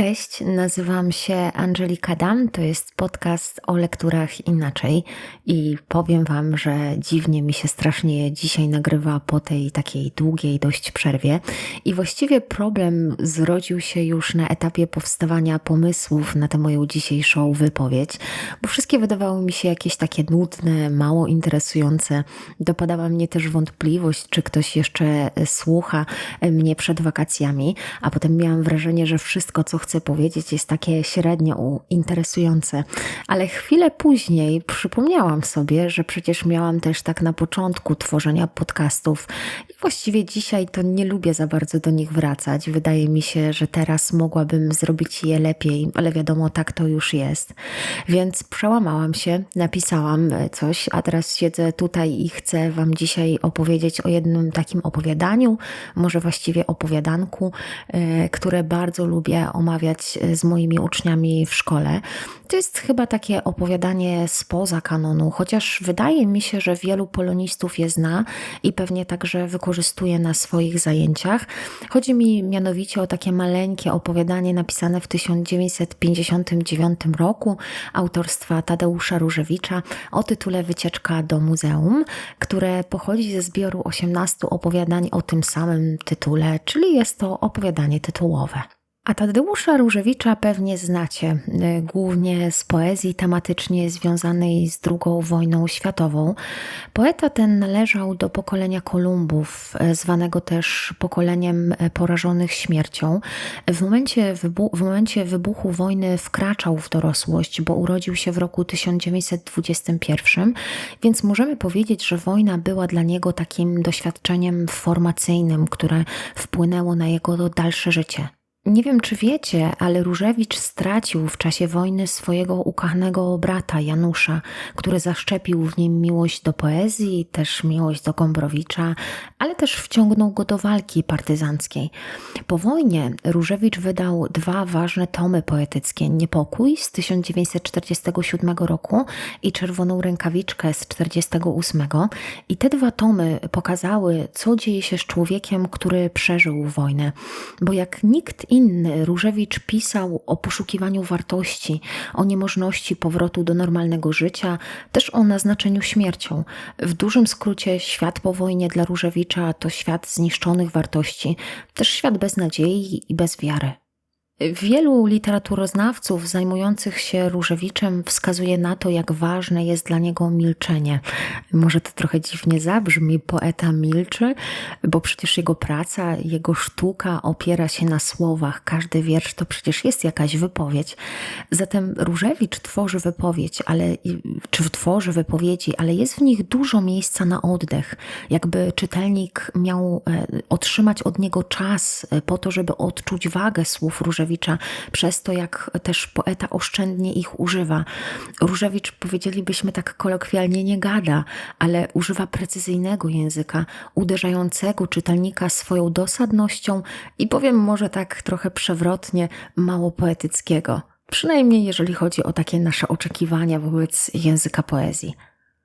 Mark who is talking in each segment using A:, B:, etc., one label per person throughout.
A: Cześć, nazywam się Angelika Dam, to jest podcast o lekturach inaczej i powiem Wam, że dziwnie mi się strasznie dzisiaj nagrywa po tej takiej długiej dość przerwie i właściwie problem zrodził się już na etapie powstawania pomysłów na tę moją dzisiejszą wypowiedź, bo wszystkie wydawały mi się jakieś takie nudne, mało interesujące. Dopadała mnie też wątpliwość, czy ktoś jeszcze słucha mnie przed wakacjami, a potem miałam wrażenie, że wszystko, co chcę powiedzieć, jest takie średnio interesujące. Ale chwilę później przypomniałam sobie, że przecież miałam też tak na początku tworzenia podcastów i właściwie dzisiaj to nie lubię za bardzo do nich wracać. Wydaje mi się, że teraz mogłabym zrobić je lepiej, ale wiadomo, tak to już jest. Więc przełamałam się, napisałam coś, a teraz siedzę tutaj i chcę Wam dzisiaj opowiedzieć o jednym takim opowiadaniu, może właściwie opowiadanku, e, które bardzo lubię omawiać e, z moimi uczniami w szkole. To jest chyba takie opowiadanie spoza kanonu, chociaż wydaje mi się, że wielu polonistów je zna i pewnie także wykorzystuje na swoich zajęciach. Chodzi mi mianowicie o takie maleńkie opowiadanie napisane w 1959 roku autorstwa Tadeusza Różewicza o tytule Wycieczka do muzeum, które pochodzi ze zbioru 18 opowiadań o tym samym tytule, czyli jest to opowiadanie tytułowe. A Tadeusza Różewicza pewnie znacie, y, głównie z poezji tematycznie związanej z II wojną światową. Poeta ten należał do pokolenia Kolumbów, y, zwanego też pokoleniem y, porażonych śmiercią. W momencie, wybu w momencie wybuchu wojny wkraczał w dorosłość, bo urodził się w roku 1921, więc możemy powiedzieć, że wojna była dla niego takim doświadczeniem formacyjnym, które wpłynęło na jego dalsze życie. Nie wiem, czy wiecie, ale Różewicz stracił w czasie wojny swojego ukochanego brata Janusza, który zaszczepił w nim miłość do poezji, też miłość do Gombrowicza, ale też wciągnął go do walki partyzanckiej. Po wojnie Różewicz wydał dwa ważne tomy poetyckie: Niepokój z 1947 roku i Czerwoną rękawiczkę z 1948. I te dwa tomy pokazały, co dzieje się z człowiekiem, który przeżył wojnę. Bo jak nikt inny Różewicz pisał o poszukiwaniu wartości, o niemożności powrotu do normalnego życia, też o naznaczeniu śmiercią. W dużym skrócie świat po wojnie dla Różewicza to świat zniszczonych wartości, też świat bez nadziei i bez wiary. Wielu literaturoznawców zajmujących się Różewiczem wskazuje na to, jak ważne jest dla niego milczenie. Może to trochę dziwnie zabrzmi, poeta milczy, bo przecież jego praca, jego sztuka opiera się na słowach. Każdy wiersz to przecież jest jakaś wypowiedź. Zatem Różewicz tworzy wypowiedź, ale, czy tworzy wypowiedzi, ale jest w nich dużo miejsca na oddech. Jakby czytelnik miał e, otrzymać od niego czas e, po to, żeby odczuć wagę słów Różewicza Różewicza, przez to jak też poeta oszczędnie ich używa. Różewicz, powiedzielibyśmy tak kolokwialnie, nie gada, ale używa precyzyjnego języka, uderzającego czytelnika swoją dosadnością i powiem może tak trochę przewrotnie, mało poetyckiego. Przynajmniej jeżeli chodzi o takie nasze oczekiwania wobec języka poezji.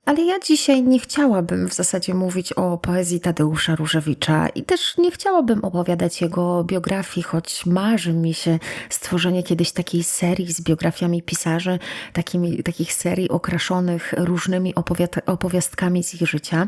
A: Ale ja dzisiaj nie chciałabym w zasadzie mówić o poezji Tadeusza Różewicza i też nie chciałabym opowiadać jego biografii, choć marzy mi się stworzenie kiedyś takiej serii z biografiami pisarzy, takimi, takich serii okraszonych różnymi opowiastkami z ich życia.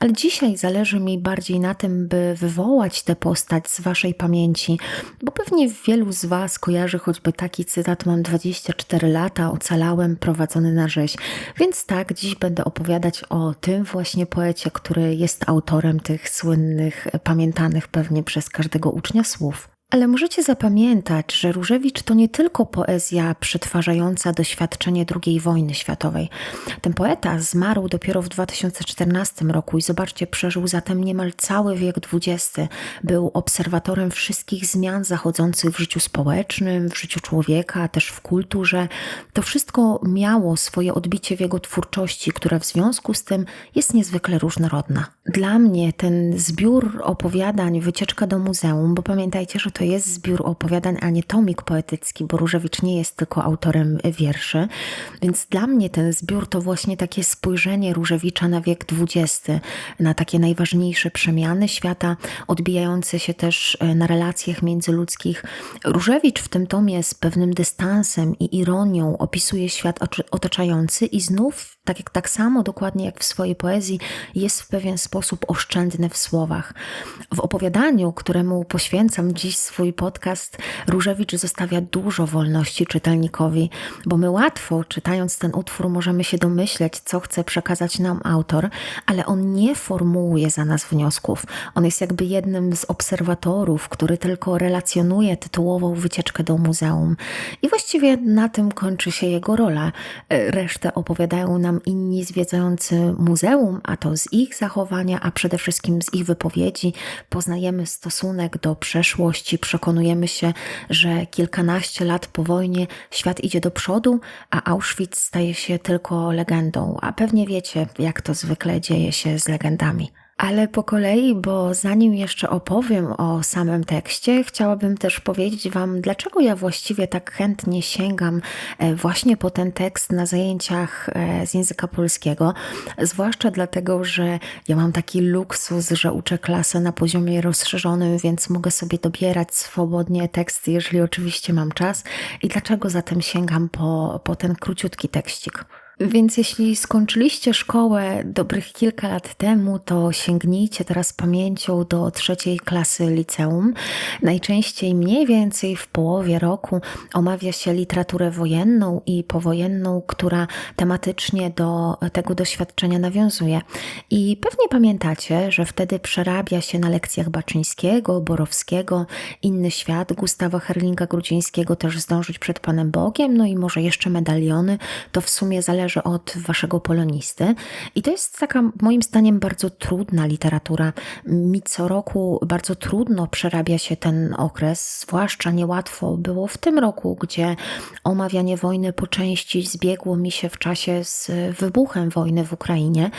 A: Ale dzisiaj zależy mi bardziej na tym, by wywołać tę postać z waszej pamięci, bo pewnie wielu z was kojarzy choćby taki cytat: Mam 24 lata, ocalałem, prowadzony na rzeź. Więc tak, dziś będę opowiadać opowiadać o tym właśnie poecie, który jest autorem tych słynnych, pamiętanych pewnie przez każdego ucznia słów. Ale możecie zapamiętać, że Różewicz to nie tylko poezja przetwarzająca doświadczenie II wojny światowej. Ten poeta zmarł dopiero w 2014 roku i zobaczcie, przeżył zatem niemal cały wiek XX. Był obserwatorem wszystkich zmian zachodzących w życiu społecznym, w życiu człowieka, też w kulturze. To wszystko miało swoje odbicie w jego twórczości, która w związku z tym jest niezwykle różnorodna. Dla mnie ten zbiór opowiadań, wycieczka do muzeum, bo pamiętajcie, że to jest zbiór opowiadań, a nie tomik poetycki, bo Różewicz nie jest tylko autorem wierszy. Więc dla mnie ten zbiór to właśnie takie spojrzenie Różewicza na wiek XX, na takie najważniejsze przemiany świata, odbijające się też e, na relacjach międzyludzkich. Różewicz w tym tomie z pewnym dystansem i ironią opisuje świat otaczający i znów, tak, jak, tak samo dokładnie jak w swojej poezji, jest w pewien sposób oszczędny w słowach. W opowiadaniu, któremu poświęcam dziś swój podcast, Różewicz zostawia dużo wolności czytelnikowi, bo my łatwo, czytając ten utwór, możemy się domyśleć, co chce przekazać nam autor, ale on nie formułuje za nas wniosków. On jest jakby jednym z obserwatorów, który tylko relacjonuje tytułową wycieczkę do muzeum. I właściwie na tym kończy się jego rola. Resztę opowiadają nam inni zwiedzający muzeum, a to z ich zachowania, a przede wszystkim z ich wypowiedzi poznajemy stosunek do przeszłości, przekonujemy się, że kilkanaście lat po wojnie świat idzie do przodu, a Auschwitz staje się tylko legendą. A pewnie wiecie, jak to zwykle dzieje się z legendami. Ale po kolei, bo zanim jeszcze opowiem o samym tekście, chciałabym też powiedzieć Wam, dlaczego ja właściwie tak chętnie sięgam e, właśnie po ten tekst na zajęciach e, z języka polskiego. Zwłaszcza dlatego, że ja mam taki luksus, że uczę klasę na poziomie rozszerzonym, więc mogę sobie dobierać swobodnie teksty, jeżeli oczywiście mam czas. I dlaczego zatem sięgam po, po ten króciutki tekścik? Więc jeśli skończyliście szkołę dobrych kilka lat temu, to sięgnijcie teraz pamięcią do trzeciej klasy liceum. Najczęściej mniej więcej w połowie roku omawia się literaturę wojenną i powojenną, która tematycznie do tego doświadczenia nawiązuje. I pewnie pamiętacie, że wtedy przerabia się na lekcjach Baczyńskiego, Borowskiego, Inny Świat, Gustawa Herlinga-Grudzińskiego też zdążyć przed Panem Bogiem, no i może jeszcze medaliony. To w sumie zależy zależy od waszego polonisty. I to jest taka, moim zdaniem, bardzo trudna literatura. Mi co roku bardzo trudno przerabia się ten okres, zwłaszcza niełatwo było w tym roku, gdzie omawianie wojny po części zbiegło mi się w czasie z wybuchem wojny w Ukrainie.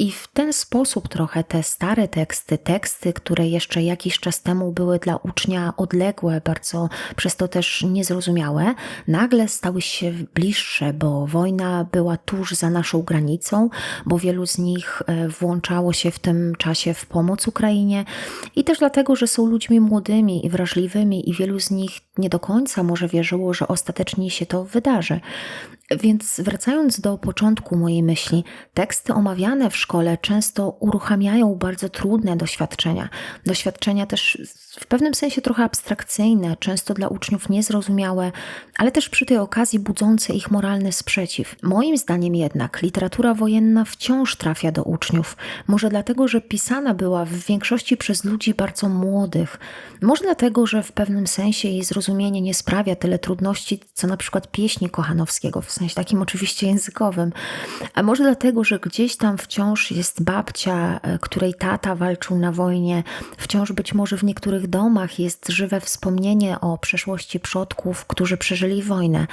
A: I w ten sposób trochę te stare teksty, teksty, które jeszcze jakiś czas temu były dla ucznia odległe, bardzo przez to też niezrozumiałe, nagle stały się bliższe, bo wojna była tuż za naszą granicą, bo wielu z nich e, włączało się w tym czasie w pomoc Ukrainie. I też dlatego, że są ludźmi młodymi i wrażliwymi i wielu z nich nie do końca może wierzyło, że ostatecznie się to wydarzy. Więc wracając do początku mojej myśli, teksty omawiane w szkole często uruchamiają bardzo trudne doświadczenia. Doświadczenia też w pewnym sensie trochę abstrakcyjne, często dla uczniów niezrozumiałe, ale też przy tej okazji budzące ich moralny sprzeciw. Moim zdaniem jednak literatura wojenna wciąż trafia do uczniów. Może dlatego, że pisana była w większości przez ludzi bardzo młodych. Może dlatego, że w pewnym sensie jej zrozumienie nie sprawia tyle trudności, co na przykład pieśni Kochanowskiego w sensie takim oczywiście językowym. A może dlatego, że gdzieś tam wciąż jest babcia, e, której tata walczył na wojnie, wciąż być może w niektórych domach jest żywe wspomnienie o przeszłości przodków, którzy przeżyli wojnę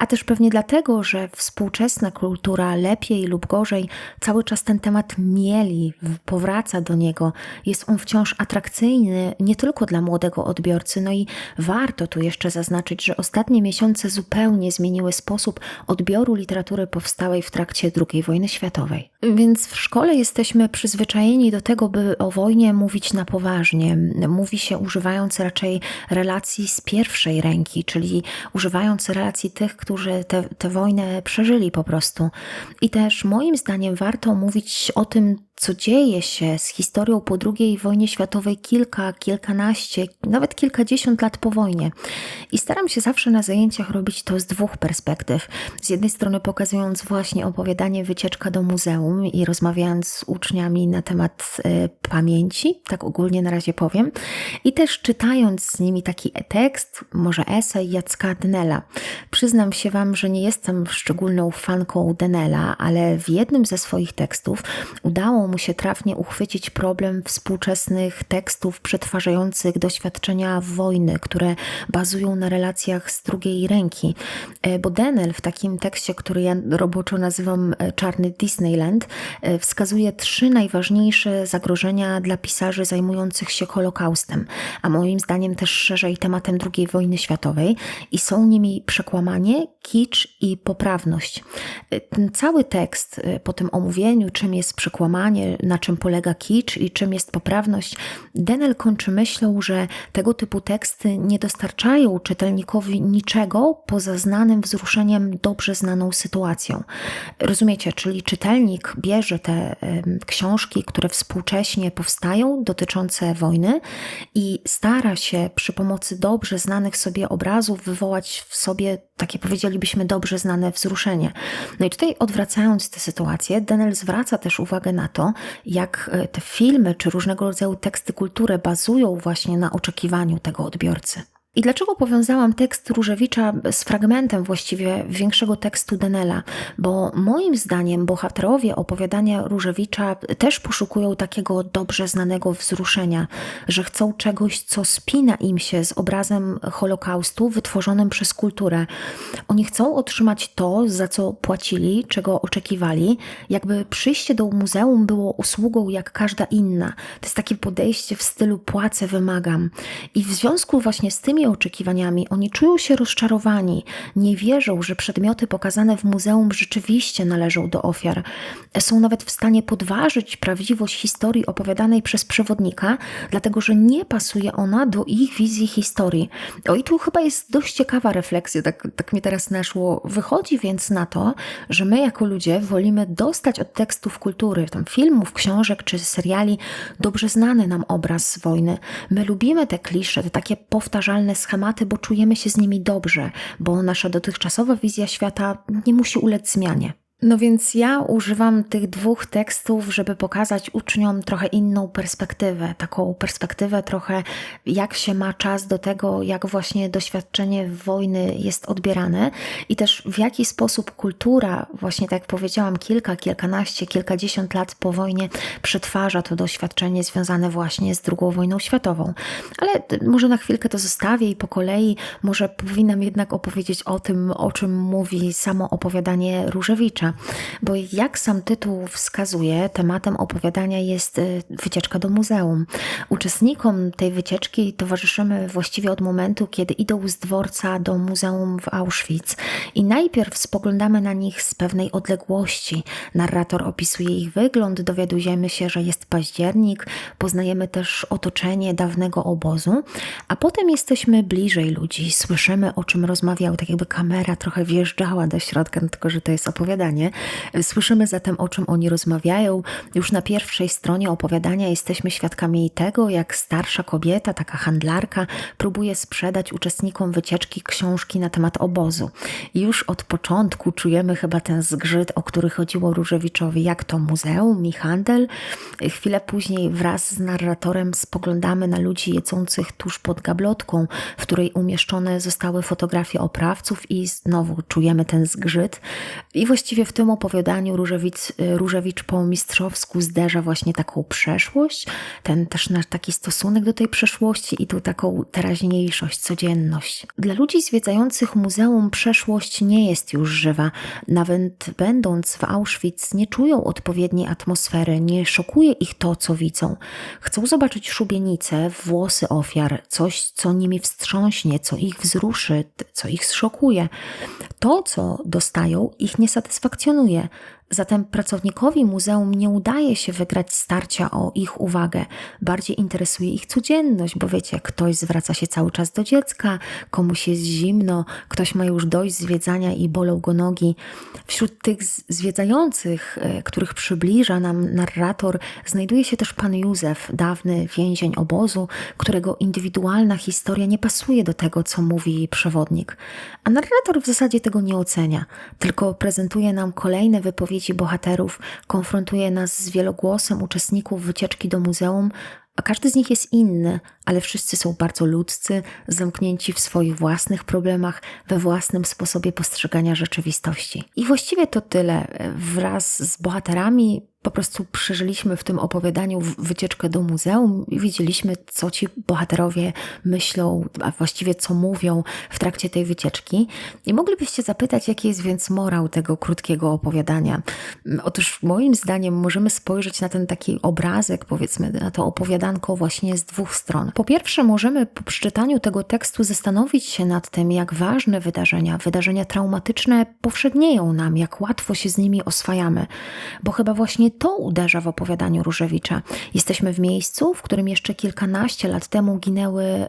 A: a też pewnie dlatego, że współczesna kultura lepiej lub gorzej cały czas ten temat mieli, powraca do niego. Jest on wciąż atrakcyjny nie tylko dla młodego odbiorcy, no i warto tu jeszcze zaznaczyć, że ostatnie miesiące zupełnie zmieniły sposób odbioru literatury powstałej w trakcie II wojny światowej. Więc w szkole jesteśmy przyzwyczajeni do tego, by o wojnie mówić na poważnie. Mówi się używając raczej relacji z pierwszej ręki, czyli używając relacji tych, którzy tę wojnę przeżyli po prostu. I też moim zdaniem warto mówić o tym, co dzieje się z historią po II wojnie światowej kilka, kilkanaście, nawet kilkadziesiąt lat po wojnie. I staram się zawsze na zajęciach robić to z dwóch perspektyw. Z jednej strony pokazując właśnie opowiadanie wycieczka do muzeum i rozmawiając z uczniami na temat y, pamięci, tak ogólnie na razie powiem, i też czytając z nimi taki tekst, może esej Jacka Denela. Przyznam się Wam, że nie jestem szczególną fanką Denela, ale w jednym ze swoich tekstów udało mu się trafnie uchwycić problem współczesnych tekstów przetwarzających doświadczenia wojny, które bazują na relacjach z drugiej ręki. E, bo Denel w takim tekście, który ja roboczo nazywam e, Czarny Disneyland, e, wskazuje trzy najważniejsze zagrożenia dla pisarzy zajmujących się Holokaustem, a moim zdaniem też szerzej tematem II wojny światowej i są nimi przekłamanie, kicz i poprawność. Ten cały tekst po tym omówieniu, czym jest przekłamanie, na czym polega kicz i czym jest poprawność, Denel kończy myślą, że tego typu teksty nie dostarczają czytelnikowi niczego poza znanym wzruszeniem dobrze znaną sytuacją. Rozumiecie, czyli czytelnik bierze te książki, które współcześnie powstają, dotyczące wojny i stara się przy pomocy dobrze znanych sobie obrazów wywołać w sobie takie powiedzielibyśmy dobrze znane wzruszenie. No i tutaj odwracając tę sytuację, Denel zwraca też uwagę na to, jak e, te filmy czy różnego rodzaju teksty kultury bazują właśnie na oczekiwaniu tego odbiorcy. I dlaczego powiązałam tekst Różewicza z fragmentem właściwie większego tekstu Denela? Bo moim zdaniem bohaterowie opowiadania Różewicza też poszukują takiego dobrze znanego wzruszenia, że chcą czegoś, co spina im się z obrazem Holokaustu wytworzonym przez kulturę. Oni chcą otrzymać to, za co płacili, czego oczekiwali, jakby przyjście do muzeum było usługą jak każda inna. To jest takie podejście w stylu płacę, wymagam. I w związku właśnie z tymi swoimi oczekiwaniami, oni czują się rozczarowani, nie wierzą, że przedmioty pokazane w muzeum rzeczywiście należą do ofiar. Są nawet w stanie podważyć prawdziwość historii opowiadanej przez przewodnika, dlatego że nie pasuje ona do ich wizji historii. O i tu chyba jest dość ciekawa refleksja, tak, tak mi teraz naszło. Wychodzi więc na to, że my jako ludzie wolimy dostać od tekstów kultury, tam filmów, książek czy seriali, dobrze znany nam obraz wojny. My lubimy te klisze, te takie powtarzalne schematy, bo czujemy się z nimi dobrze, bo nasza dotychczasowa wizja świata nie musi ulec zmianie. No więc ja używam tych dwóch tekstów, żeby pokazać uczniom trochę inną perspektywę, taką perspektywę trochę, jak się ma czas do tego, jak właśnie doświadczenie wojny jest odbierane i też w jaki sposób kultura, właśnie tak jak powiedziałam, kilka, kilkanaście, kilkadziesiąt lat po wojnie przetwarza to doświadczenie związane właśnie z II wojną światową. Ale może na chwilkę to zostawię i po kolei może powinnam jednak opowiedzieć o tym, o czym mówi samo opowiadanie Różewicza bo jak sam tytuł wskazuje, tematem opowiadania jest y, wycieczka do muzeum. Uczestnikom tej wycieczki towarzyszymy właściwie od momentu, kiedy idą z dworca do muzeum w Auschwitz i najpierw spoglądamy na nich z pewnej odległości. Narrator opisuje ich wygląd, dowiadujemy się, że jest październik, poznajemy też otoczenie dawnego obozu, a potem jesteśmy bliżej ludzi, słyszymy o czym rozmawiał, tak jakby kamera trochę wjeżdżała do środka, tylko że to jest opowiadanie Słyszymy zatem, o czym oni rozmawiają. Już na pierwszej stronie opowiadania jesteśmy świadkami tego, jak starsza kobieta, taka handlarka, próbuje sprzedać uczestnikom wycieczki książki na temat obozu. Już od początku czujemy chyba ten zgrzyt, o który chodziło Różewiczowi, jak to muzeum i handel. Chwilę później wraz z narratorem spoglądamy na ludzi jedzących tuż pod gablotką, w której umieszczone zostały fotografie oprawców i znowu czujemy ten zgrzyt. I właściwie w tym opowiadaniu Różewicz, Różewicz po mistrzowsku zderza właśnie taką przeszłość, ten też nasz taki stosunek do tej przeszłości i tu taką teraźniejszość, codzienność. Dla ludzi zwiedzających muzeum przeszłość nie jest już żywa. Nawet będąc w Auschwitz nie czują odpowiedniej atmosfery, nie szokuje ich to, co widzą. Chcą zobaczyć szubienice, włosy ofiar, coś, co nimi wstrząśnie, co ich wzruszy, co ich zszokuje. To, co dostają, ich nie satysfakcjonuje. тяну Zatem pracownikowi muzeum nie udaje się wygrać starcia o ich uwagę. Bardziej interesuje ich codzienność, bo wiecie, ktoś zwraca się cały czas do dziecka, komuś jest zimno, ktoś ma już dość zwiedzania i bolą go nogi. Wśród tych zwiedzających, e, których przybliża nam narrator, znajduje się też pan Józef, dawny więzień obozu, którego indywidualna historia nie pasuje do tego, co mówi przewodnik. A narrator w zasadzie tego nie ocenia, tylko prezentuje nam kolejne wypowiedzi wypowiedzi bohaterów konfrontuje nas z wielogłosem uczestników wycieczki do muzeum, a każdy z nich jest inny, ale wszyscy są bardzo ludzcy, zamknięci w swoich własnych problemach, we własnym sposobie postrzegania rzeczywistości. I właściwie to tyle. Wraz z bohaterami po prostu przeżyliśmy w tym opowiadaniu wycieczkę do muzeum i widzieliśmy, co ci bohaterowie myślą, a właściwie co mówią w trakcie tej wycieczki. I moglibyście zapytać, jaki jest więc morał tego krótkiego opowiadania. Otóż moim zdaniem możemy spojrzeć na ten taki obrazek, powiedzmy, na to opowiadanko właśnie z dwóch stron. Po pierwsze, możemy po przeczytaniu tego tekstu zastanowić się nad tym, jak ważne wydarzenia, wydarzenia traumatyczne powszednieją nam, jak łatwo się z nimi oswajamy, bo chyba właśnie to uderza w opowiadaniu Różewicza. Jesteśmy w miejscu, w którym jeszcze kilkanaście lat temu ginęły,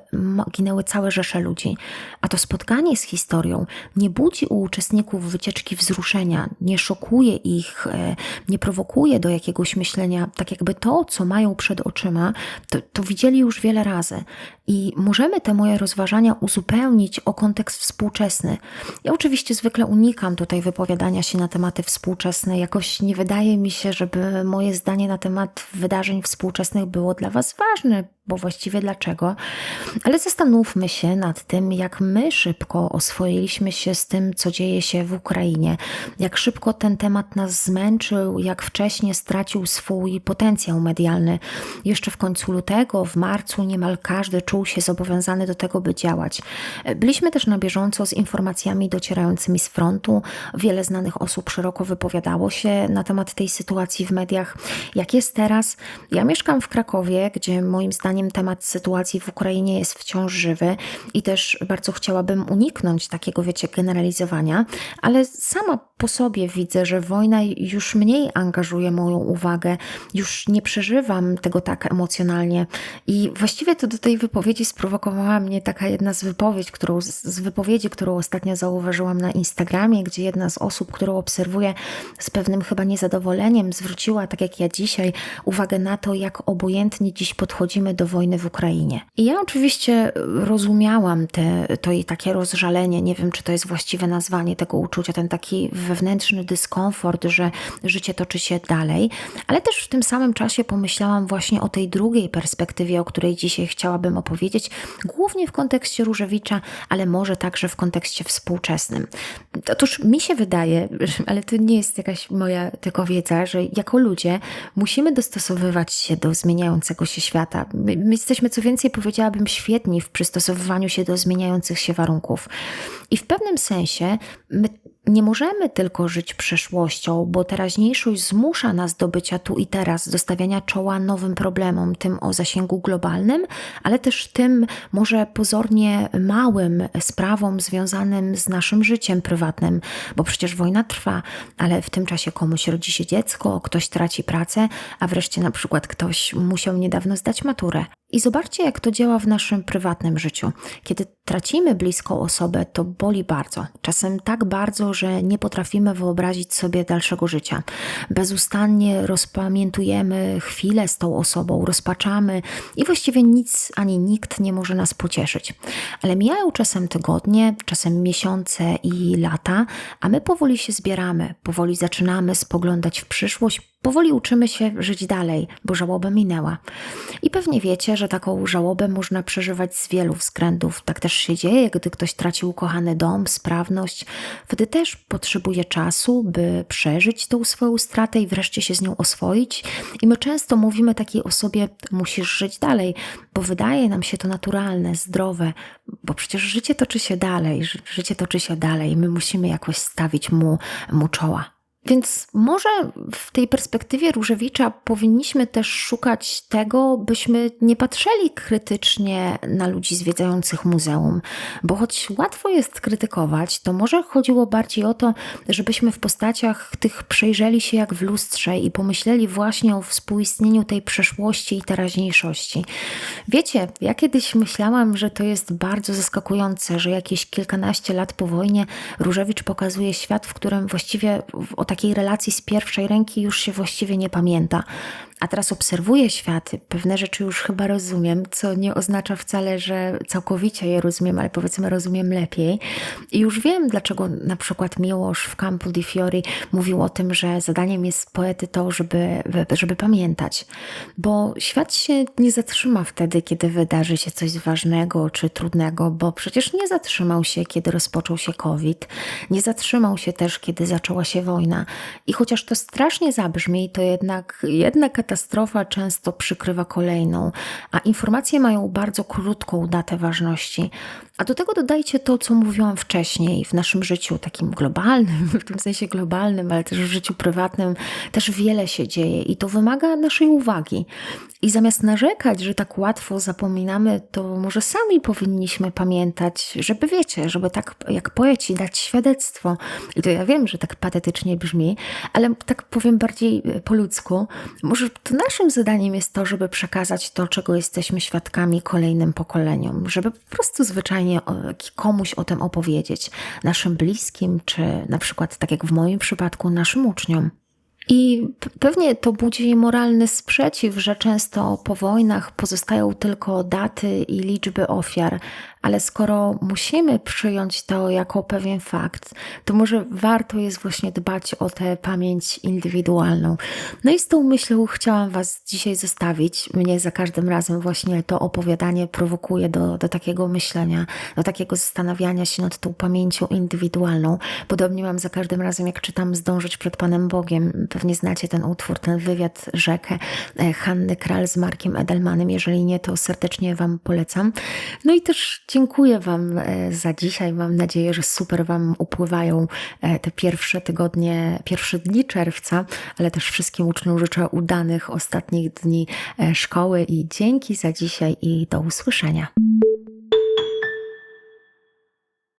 A: ginęły całe rzesze ludzi, a to spotkanie z historią nie budzi u uczestników wycieczki wzruszenia, nie szokuje ich, e, nie prowokuje do jakiegoś myślenia, tak jakby to, co mają przed oczyma, to, to widzieli już wiele razy. I możemy te moje rozważania uzupełnić o kontekst współczesny. Ja oczywiście zwykle unikam tutaj wypowiadania się na tematy współczesne. Jakoś nie wydaje mi się, żeby moje zdanie na temat wydarzeń współczesnych było dla Was ważne, bo właściwie dlaczego? Ale zastanówmy się nad tym, jak my szybko oswoiliśmy się z tym, co dzieje się w Ukrainie, jak szybko ten temat nas zmęczył, jak wcześnie stracił swój potencjał medialny. Jeszcze w końcu lutego, w marcu niemal każdy czuł się zobowiązany do tego, by działać. Byliśmy też na bieżąco z informacjami docierającymi z frontu. Wiele znanych osób szeroko wypowiadało się na temat tej sytuacji w mediach. Jak jest teraz? Ja mieszkam w Krakowie, gdzie moim zdaniem zdaniem temat sytuacji w Ukrainie jest wciąż żywy i też bardzo chciałabym uniknąć takiego, wiecie, generalizowania, ale sama po sobie widzę, że wojna już mniej angażuje moją uwagę, już nie przeżywam tego tak emocjonalnie i właściwie to do tej wypowiedzi sprowokowała mnie taka jedna z wypowiedzi, którą, z wypowiedzi, którą ostatnio zauważyłam na Instagramie, gdzie jedna z osób, którą obserwuję z pewnym chyba niezadowoleniem, zwróciła, tak jak ja dzisiaj, uwagę na to, jak obojętnie dziś podchodzimy do wojny w Ukrainie. I ja oczywiście rozumiałam te, to jej takie rozżalenie, nie wiem, czy to jest właściwe nazwanie tego uczucia, ten taki wewnętrzny dyskomfort, że życie toczy się dalej, ale też w tym samym czasie pomyślałam właśnie o tej drugiej perspektywie, o której dzisiaj chciałabym opowiedzieć, głównie w kontekście Różewicza, ale może także w kontekście współczesnym. Otóż mi się wydaje, ale to nie jest jakaś moja tylko wiedza, że jako ludzie musimy dostosowywać się do zmieniającego się świata. My jesteśmy, co więcej, powiedziałabym, świetni w przystosowywaniu się do zmieniających się warunków. I w pewnym sensie my nie możemy tylko żyć przeszłością, bo teraźniejszość zmusza nas do bycia tu i teraz, do stawiania czoła nowym problemom, tym o zasięgu globalnym, ale też tym może pozornie małym sprawom związanym z naszym życiem prywatnym, bo przecież wojna trwa, ale w tym czasie komuś rodzi się dziecko, ktoś traci pracę, a wreszcie na przykład ktoś musiał niedawno zdać maturę. I zobaczcie, jak to działa w naszym prywatnym życiu. Kiedy tracimy bliską osobę, to boli bardzo. Czasem tak bardzo, że nie potrafimy wyobrazić sobie dalszego życia. Bezustannie rozpamiętujemy chwilę z tą osobą, rozpaczamy i właściwie nic ani nikt nie może nas pocieszyć. Ale mijają czasem tygodnie, czasem miesiące i lata, a my powoli się zbieramy, powoli zaczynamy spoglądać w przyszłość, Powoli uczymy się żyć dalej, bo żałoba minęła. I pewnie wiecie, że taką żałobę można przeżywać z wielu względów. Tak też się dzieje, gdy ktoś traci ukochany dom, sprawność. Wtedy też potrzebuje czasu, by przeżyć tą swoją stratę i wreszcie się z nią oswoić. I my często mówimy takiej osobie: musisz żyć dalej, bo wydaje nam się to naturalne, zdrowe, bo przecież życie toczy się dalej, życie toczy się dalej. My musimy jakoś stawić mu, mu czoła. Więc może w tej perspektywie Różewicza powinniśmy też szukać tego, byśmy nie patrzyli krytycznie na ludzi zwiedzających muzeum, bo choć łatwo jest krytykować, to może chodziło bardziej o to, żebyśmy w postaciach tych przejrzeli się jak w lustrze i pomyśleli właśnie o współistnieniu tej przeszłości i teraźniejszości. Wiecie, ja kiedyś myślałam, że to jest bardzo zaskakujące, że jakieś kilkanaście lat po wojnie Różewicz pokazuje świat, w którym właściwie o takiej relacji z pierwszej ręki już się właściwie nie pamięta. A teraz obserwuję świat, pewne rzeczy już chyba rozumiem, co nie oznacza wcale, że całkowicie je rozumiem, ale powiedzmy rozumiem lepiej. I już wiem, dlaczego na przykład Miłosz w Campo di Fiori mówił o tym, że zadaniem jest poety to, żeby, żeby pamiętać. Bo świat się nie zatrzyma wtedy, kiedy wydarzy się coś ważnego czy trudnego, bo przecież nie zatrzymał się, kiedy rozpoczął się COVID, nie zatrzymał się też, kiedy zaczęła się wojna. I chociaż to strasznie zabrzmi, to jednak jedna katastrofa często przykrywa kolejną, a informacje mają bardzo krótką datę ważności. A do tego dodajcie to, co mówiłam wcześniej, w naszym życiu takim globalnym, w tym sensie globalnym, ale też w życiu prywatnym, też wiele się dzieje i to wymaga naszej uwagi. I zamiast narzekać, że tak łatwo zapominamy, to może sami powinniśmy pamiętać, żeby wiecie, żeby tak jak poeci dać świadectwo. I to ja wiem, że tak patetycznie brzmi, ale tak powiem bardziej e, po ludzku. Może to naszym zadaniem jest to, żeby przekazać to, czego jesteśmy świadkami kolejnym pokoleniom, żeby po prostu zwyczajnie komuś o tym opowiedzieć, naszym bliskim, czy na przykład, tak jak w moim przypadku, naszym uczniom. I pewnie to budzi moralny sprzeciw, że często po wojnach pozostają tylko daty i liczby ofiar, ale skoro musimy przyjąć to jako pewien fakt, to może warto jest właśnie dbać o tę pamięć indywidualną. No i z tą myślą chciałam Was dzisiaj zostawić. Mnie za każdym razem właśnie to opowiadanie prowokuje do, do takiego myślenia, do takiego zastanawiania się nad tą pamięcią indywidualną. Podobnie mam za każdym razem, jak czytam Zdążyć przed Panem Bogiem. Pewnie znacie ten utwór, ten wywiad Rzekę e, Hanny Kral z Markiem Edelmanem. Jeżeli nie, to serdecznie Wam polecam. No i też Dziękuję Wam e, za dzisiaj. Mam nadzieję, że super Wam upływają e, te pierwsze tygodnie, pierwsze dni czerwca, ale też wszystkim uczniom życzę udanych ostatnich dni e, szkoły i dzięki za dzisiaj i do usłyszenia.